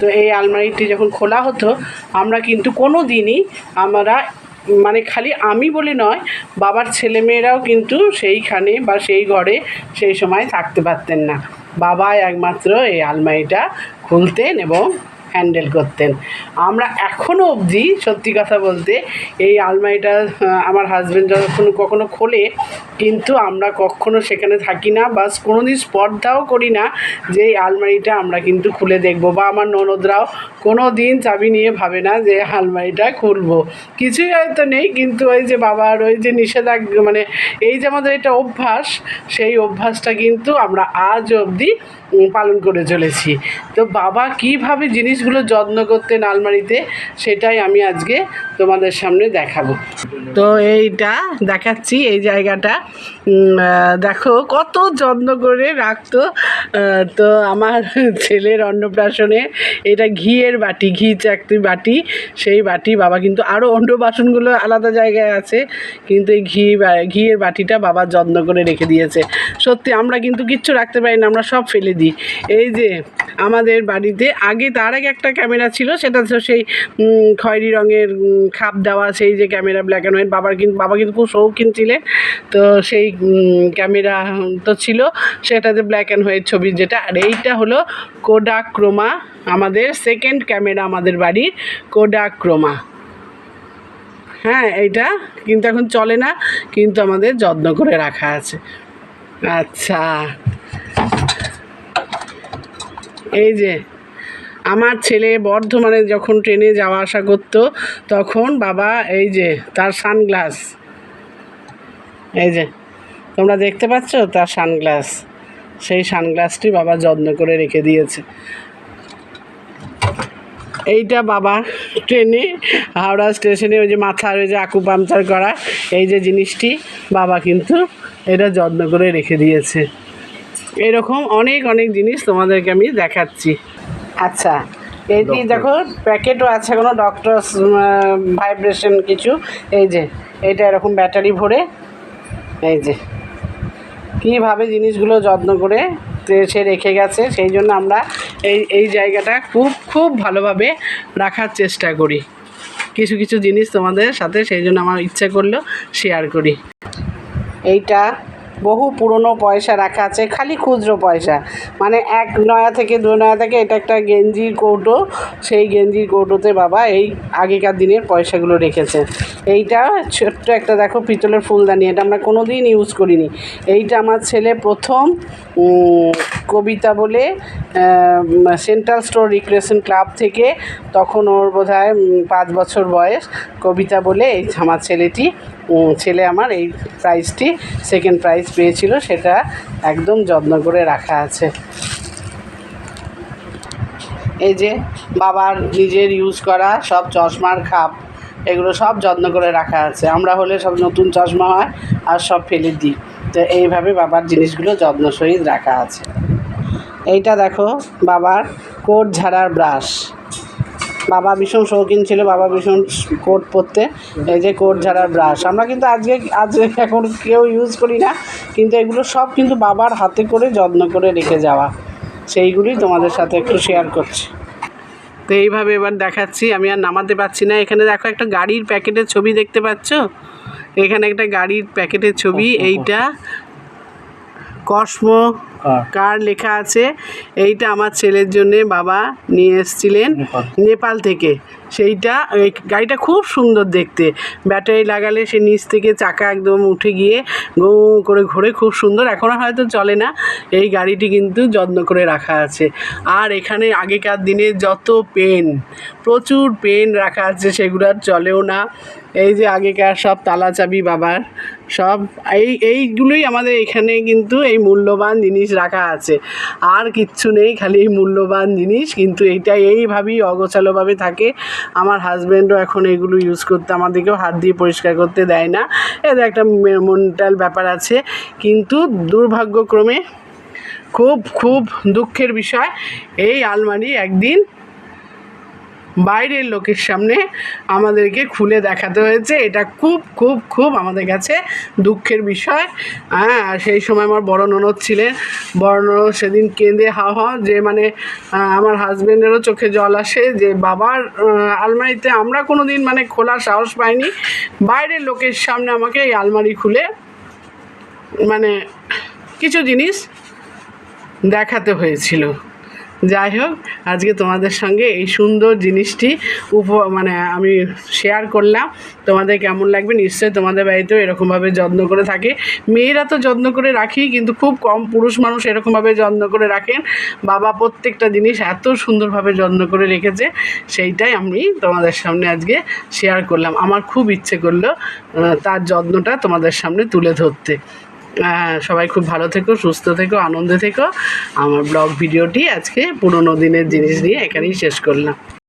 তো এই আলমারিটি যখন খোলা হতো, আমরা কিন্তু কোনো দিনই আমরা মানে খালি আমি বলে নয়, বাবার ছেলেমেয়েরাও কিন্তু সেইখানে বা সেই ঘরে সেই সময় থাকতে পারতেন না। বাবা একমাত্র এই আলমারিটা খুলতেন এবং হ্যান্ডেল করতেন। আমরা এখনও অবধি, সত্যি কথা বলতে, এই আলমারিটা আমার হাজব্যান্ড যখন কখনো খোলে, কিন্তু আমরা কখনো সেখানে থাকি না বা কোনো দিন স্পর্ধাও করি না যে এই আলমারিটা আমরা কিন্তু খুলে দেখব বা আমার ননদরাও কোনো দিন চাবি নিয়ে ভাবে না যে আলমারিটা খুলবো। কিছুই হয়তো নেই, কিন্তু ওই যে বাবার ওই যে নিষেধাজ্ঞা মানে এই যে আমাদের এটা অভ্যাস, সেই অভ্যাসটা কিন্তু আমরা আজ অবধি পালন করে চলেছি। তো বাবা কীভাবে জিনিসগুলো যত্ন করতেন আলমারিতে, সেটাই আমি আজকে তোমাদের সামনে দেখাবো। তো এইটা দেখাচ্ছি, এই জায়গাটা। দেখো কত যত্ন করে রাখতো তো আমার ছেলের অন্নপ্রাশনে এটা ঘিয়ের বাটি, ঘি চাকরি বাটি, সেই বাটি বাবা কিন্তু আরও অন্য বাসনগুলো আলাদা জায়গায় আছে, কিন্তু এই ঘি ঘিয়ের বাটিটা বাবা যত্ন করে রেখে দিয়েছে। সত্যি আমরা কিন্তু কিচ্ছু রাখতে পারি না, আমরা সব ফেলে দিই। এই যে আমাদের বাড়িতে আগে তার আগে একটা ক্যামেরা ছিল, সেটা তো সেই খয়েরি রঙের খাপ দেওয়া, সেই যে ক্যামেরা ব্ল্যাক অ্যান্ড হোয়াইট বাবার কিন্তু বাবা কিন্তু খুব শৌখিন ছিলেন। তো সেই ক্যামেরা তো ছিল, সেটাতে ব্ল্যাক অ্যান্ড হোয়াইট ছবি যেটা, আর এইটা হলো কোডাক ক্রোমা আমাদের সেকেন্ড ক্যামেরা আমাদের বাড়ির কোডাক ক্রোমা হ্যাঁ এইটা কিন্তু এখন চলে না, কিন্তু আমাদের যত্ন করে রাখা আছে। আচ্ছা। এই যে, আমার ছেলে বর্ধমানে যখন ট্রেনে যাওয়া আসা করতো, তখন বাবা এই যে, তার সানগ্লাস। এই যে, তোমরা দেখতে পাচ্ছ? তার সানগ্লাস। সেই সানগ্লাসটি বাবা যত্ন করে রেখে দিয়েছে। এইটা বাবা ট্রেনে হাওড়া স্টেশনে ওই যে মাথার ওই যে আকু পাংচার করা এই যে জিনিসটি বাবা কিন্তু এটা যত্ন করে রেখে দিয়েছে। এরকম অনেক অনেক জিনিস তোমাদেরকে আমি দেখাচ্ছি। আচ্ছা এইটি দেখো প্যাকেটও আছে কোনো ডক্টর ভাইব্রেশন কিছু। এই যে এইটা এরকম ব্যাটারি ভরে এই যে। কীভাবে জিনিসগুলো যত্ন করে সে রেখে গেছে, সেই জন্য আমরা এই এই জায়গাটা খুব খুব ভালোভাবে রাখার চেষ্টা করি। কিছু কিছু জিনিস তোমাদের সাথে সেই জন্য আমার ইচ্ছা করল শেয়ার করি। এইটা বহু পুরনো পয়সা রাখা আছে, খালি খুচরো পয়সা। মানে এক নয়া থেকে দু নয়া থেকে এটা একটা গেঞ্জির কৌটো, সেই গেঞ্জির কৌটোতে বাবা এই আগেকার দিনের পয়সাগুলো রেখেছে। এইটা ছোট্ট একটা দেখো পিতলের ফুলদানি, এটা আমরা কোনো দিন ইউজ করিনি। এইটা আমার ছেলে প্রথম কবিতা বলে সেন্ট্রাল স্টোর রিক্রিয়েশন ক্লাব থেকে তখন ওর বোধ হয় পাঁচ বছর বয়স, কবিতা বলে এই আমার ছেলেটি ছেলে আমার এই প্রাইজটি সেকেন্ড প্রাইজ পেয়েছিল, সেটা একদম যত্ন করে রাখা আছে। এই যে বাবার নিজের ইউজ করা, সব চশমার খাপ, এগুলো সব যত্ন করে রাখা আছে। আমরা হলে সব নতুন চশমা হয় আর সব ফেলে দিই। তো এইভাবে বাবার জিনিসগুলো যত্ন সহিত রাখা আছে। এইটা দেখো বাবার কোট ঝাড়ার ব্রাশ। বাবা ভীষণ শৌখিন ছিল বাবা ভীষণ কোট পরতে। এই যে কোট ঝাড়ার ব্রাশ। আমরা কিন্তু আজকে আজ এখন কেউ ইউজ করি না কিন্তু এগুলো সব কিন্তু বাবার হাতে করে যত্ন করে রেখে যাওয়া। সেইগুলি তোমাদের সাথে একটু শেয়ার করছি। তো এইভাবে এবার দেখাচ্ছি আমি আর নামাতে পারছি না। এখানে দেখো একটা গাড়ির প্যাকেটের ছবি দেখতে পাচ্ছ? এখানে একটা গাড়ির প্যাকেটের ছবি এইটা কসমো কার লেখা আছে? এইটা আমার ছেলের জন্যে বাবা নিয়ে এসেছিলেন নেপাল। থেকে। সেইটা এই গাড়িটা খুব সুন্দর দেখতে। ব্যাটারি লাগালে সে নিচ থেকে চাকা একদম উঠে গিয়ে গো করে ঘোরে খুব সুন্দর। এখন আর হয়তো চলে না। এই গাড়িটি কিন্তু যত্ন করে রাখা আছে। আর এখানে আগেকার দিনে যত পেন প্রচুর পেন রাখা আছে সেগুলো আর চলেও না। এই যে আগেকার সব তালা চাবি বাবার, সব এই, এইগুলোই আমাদের এখানে কিন্তু এই মূল্যবান জিনিস রাখা আছে। আর কিচ্ছু নেই, খালি এই মূল্যবান জিনিস, কিন্তু এইটা এইভাবেই অগোছালোভাবে থাকে। আমার হাজব্যান্ডও এখন এগুলো ইউজ করতে, আমাদেরকেও হাত দিয়ে পরিষ্কার করতে দেয় না। এদের একটা মেন্টাল ব্যাপার আছে। কিন্তু দুর্ভাগ্যক্রমে খুব খুব দুঃখের বিষয়, এই আলমারি একদিন বাইরের লোকের সামনে আমাদেরকে খুলে দেখাতে হয়েছে। এটা খুব খুব খুব আমাদের কাছে দুঃখের বিষয়। হ্যাঁ সেই সময় আমার বড় ননদ ছিলেন। বড় ননদ সেদিন কেঁদে হাওয়া হাওয়া যে মানে আমার হাজব্যান্ডেরও চোখে জল আসে যে বাবার আলমারিতে আমরা কোনো দিন মানে খোলার সাহস পাইনি। বাইরের লোকের সামনে আমাকে এই আলমারি খুলে মানে কিছু জিনিস দেখাতে হয়েছিল। যাই হোক আজকে তোমাদের সঙ্গে এই সুন্দর জিনিসটি উপ মানে আমি শেয়ার করলাম। তোমাদের কেমন লাগবে? নিশ্চয়ই তোমাদের বাড়িতেও এরকমভাবে যত্ন করে থাকে। মেয়েরা তো যত্ন করে রাখি কিন্তু খুব কম পুরুষ মানুষ এরকমভাবে যত্ন করে রাখেন। বাবা প্রত্যেকটা জিনিস এত সুন্দরভাবে যত্ন করে রেখেছে, সেইটাই আমি তোমাদের সামনে আজকে শেয়ার করলাম। আমার খুব ইচ্ছে করল তার যত্নটা তোমাদের সামনে তুলে ধরতে। সবাই খুব ভালো থেকো, সুস্থ থেকো, আনন্দে থেকো। আমার ব্লগ ভিডিওটি আজকে পুরোনো দিনের জিনিস নিয়ে এখানেই শেষ করলাম।